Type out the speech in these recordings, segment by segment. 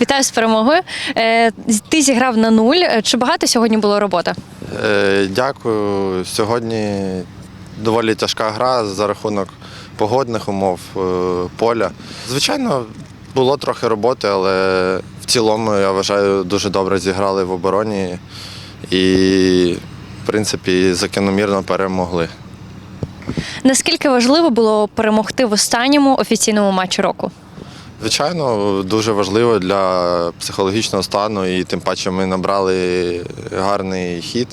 Вітаю з перемогою. Е, Ти зіграв на нуль. Е, Чи багато сьогодні було роботи? Е, Дякую. Сьогодні доволі тяжка гра за рахунок погодних умов поля. Звичайно, було трохи роботи, але в цілому я вважаю, дуже добре зіграли в обороні і, в принципі, закономірно перемогли. Наскільки важливо було перемогти в останньому офіційному матчі року? Звичайно, дуже важливо для психологічного стану, і тим паче ми набрали гарний хід.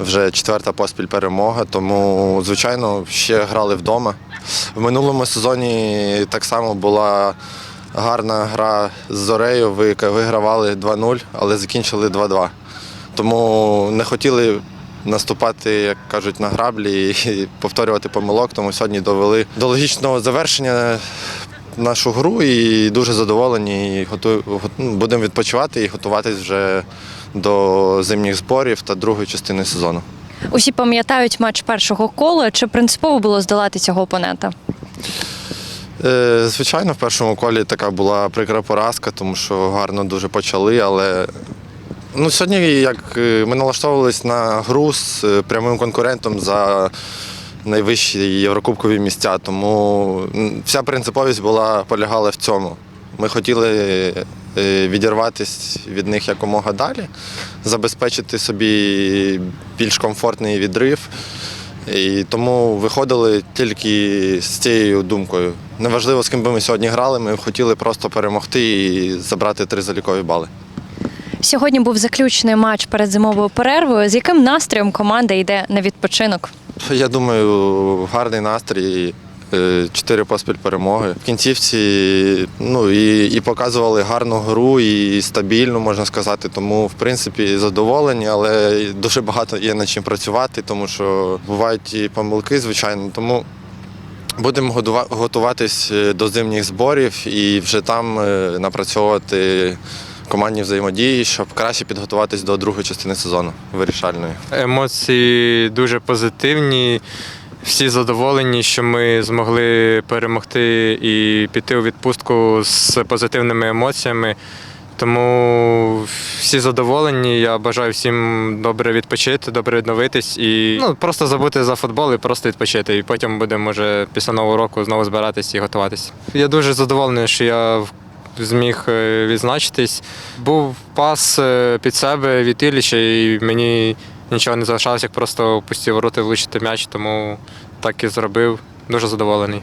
Вже четверта поспіль перемога, тому, звичайно, ще грали вдома. В минулому сезоні так само була гарна гра з Зорею. Ви вигравали 2-0, але закінчили 2-2. Тому не хотіли наступати, як кажуть, на граблі і повторювати помилок, тому сьогодні довели до логічного завершення нашу гру і дуже задоволені. І ну, будемо відпочивати і готуватись вже до зимніх зборів та другої частини сезону. Усі пам'ятають матч першого кола. Чи принципово було здолати цього опонента? Е, Звичайно, в першому колі така була прикра поразка, тому що гарно дуже почали, але ну, сьогодні як е, ми налаштовувались на гру з е, прямим конкурентом за найвищі єврокубкові місця, тому вся принциповість була полягала в цьому. Ми хотіли е, відірватися від них якомога далі, забезпечити собі більш комфортний відрив. І тому виходили тільки з цією думкою. Неважливо, з ким би ми сьогодні грали, ми хотіли просто перемогти і забрати три залікові бали. Сьогодні був заключний матч перед зимовою перервою. З яким настроєм команда йде на відпочинок? Я думаю, гарний настрій. е, Чотири поспіль перемоги. В кінцівці ну, і, і показували гарну гру, і стабільну, можна сказати. Тому, в принципі, задоволені, але дуже багато є над чим працювати, тому що бувають і помилки, звичайно. Тому будемо готуватись е, до зимніх зборів і вже там е, напрацьовувати командні взаємодії, щоб краще підготуватись до другої частини сезону вирішальної. Емоції дуже позитивні. Всі задоволені, що ми змогли перемогти і піти у відпустку з позитивними емоціями. Тому всі задоволені. Я бажаю всім добре відпочити, добре відновитись і ну, просто забути за футбол і просто відпочити. І потім будемо, може, після нового року знову збиратись і готуватись. Я дуже задоволений, що я зміг е, відзначитись. Був пас е, під себе від Ілліча, і мені нічого не залишалося, як просто пусті ворота влучити м'яч, тому так і зробив. Дуже задоволений.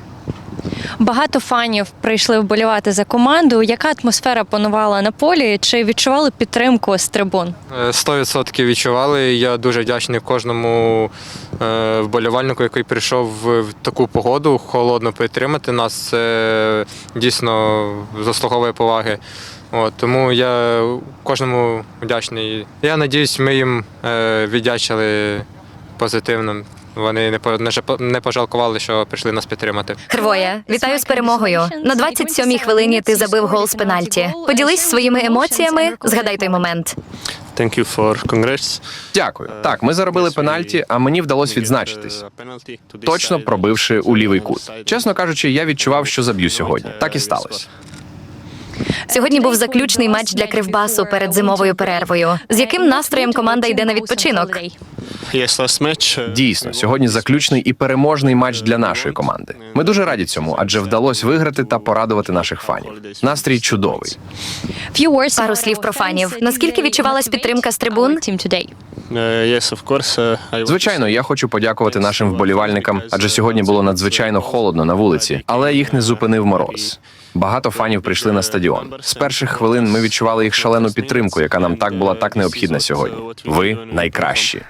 Багато фанів прийшли вболівати за команду. Яка атмосфера панувала на полі? Чи відчували підтримку з трибун? Е, 100% відчували. Я дуже вдячний кожному е, вболівальнику, який прийшов в таку погоду холодно підтримати нас. Це дійсно заслуговує поваги. От, тому я кожному вдячний. Я надіюсь, ми їм е, віддячили позитивно. Вони не не пожалкували, що прийшли нас підтримати. Хрвоя, вітаю з перемогою. На 27-й хвилині ти забив гол з пенальті. Поділись своїми емоціями. Згадай той момент. Thank you for congrats. Дякую. Так, ми заробили пенальті, а мені вдалося відзначитись. Точно пробивши у лівий кут. Чесно кажучи, я відчував, що заб'ю сьогодні. Так і сталося. Сьогодні був заключний матч для Кривбасу перед зимовою перервою. З яким настроєм команда йде на відпочинок? Uh, Дійсно, сьогодні заключний і переможний матч для нашої команди. Ми дуже раді цьому, адже вдалося виграти та порадувати наших фанів. Настрій чудовий. Пару слів про фанів. Наскільки відчувалась підтримка з трибун? uh, uh, Звичайно, я хочу подякувати нашим вболівальникам, адже сьогодні було надзвичайно холодно на вулиці, але їх не зупинив мороз. Багато фанів прийшли на стадіон. З перших хвилин ми відчували їх шалену підтримку, яка нам так була так необхідна сьогодні. Ви найкращі.